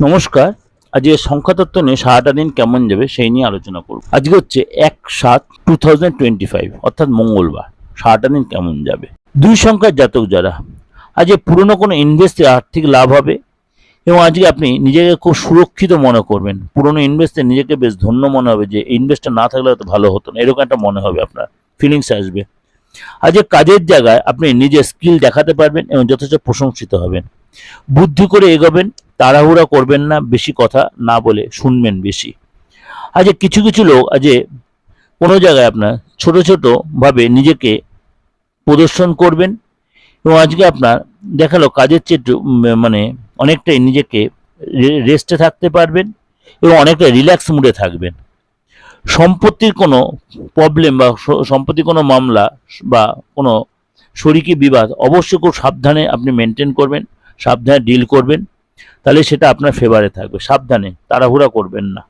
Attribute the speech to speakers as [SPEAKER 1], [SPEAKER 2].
[SPEAKER 1] নমস্কার। আজকে সংখ্যাতত্ত্ব নিয়ে সারাটা দিন কেমন যাবে সেই নিয়ে আলোচনা করব। আজকে হচ্ছে এক সাত টু থাউজেন্ড টোয়েন্টি ফাইভ অর্থাৎ মঙ্গলবার। সারাটা দিন কেমন যাবে? দুই সংখ্যার জাতক যারা আজকে পুরনো কোনো ইনভেস্টে আর্থিক লাভ হবে এবং আজকে আপনি নিজেকে খুব সুরক্ষিত মনে করবেন। পুরনো ইনভেস্টে নিজেকে বেশ ধন্য মনে হবে যে ইনভেস্টটা না থাকলে হয়তো ভালো হতো না। এরকম একটা মনে হবে আপনার। ফিলিংস আসবে। আজকে কাজের জায়গায় আপনি নিজের স্কিল দেখাতে পারবেন এবং যথেষ্ট প্রশংসিত হবেন। বুদ্ধি করে এগোবেন। তাড়াহুড়া করবেন না, বেশি কথা না বলে শুনবেন বেশি। আজকে কিছু কিছু লোক আজকে কোনো জায়গায় আপনার ছোট ছোট ভাবে নিজেকে প্রদর্শন করবেন এবং আজকে আপনার দেখাল কাজের চেয়ে মানে অনেকটাই নিজেকে রেস্টে থাকতে পারবেন এবং অনেকটা রিল্যাক্স মুডে থাকবেন। সম্পত্তির কোনো প্রবলেম বা সম্পত্তির কোনো মামলা বা কোনো শরিকি বিবাদ অবশ্যই খুব সাবধানে আপনি মেনটেন করবেন, সাবধানে ডিল করবেন। তাহলে সেটা আপনার ফেভারে থাকবে। সাবধানে তাড়াহুড়া করবেন না।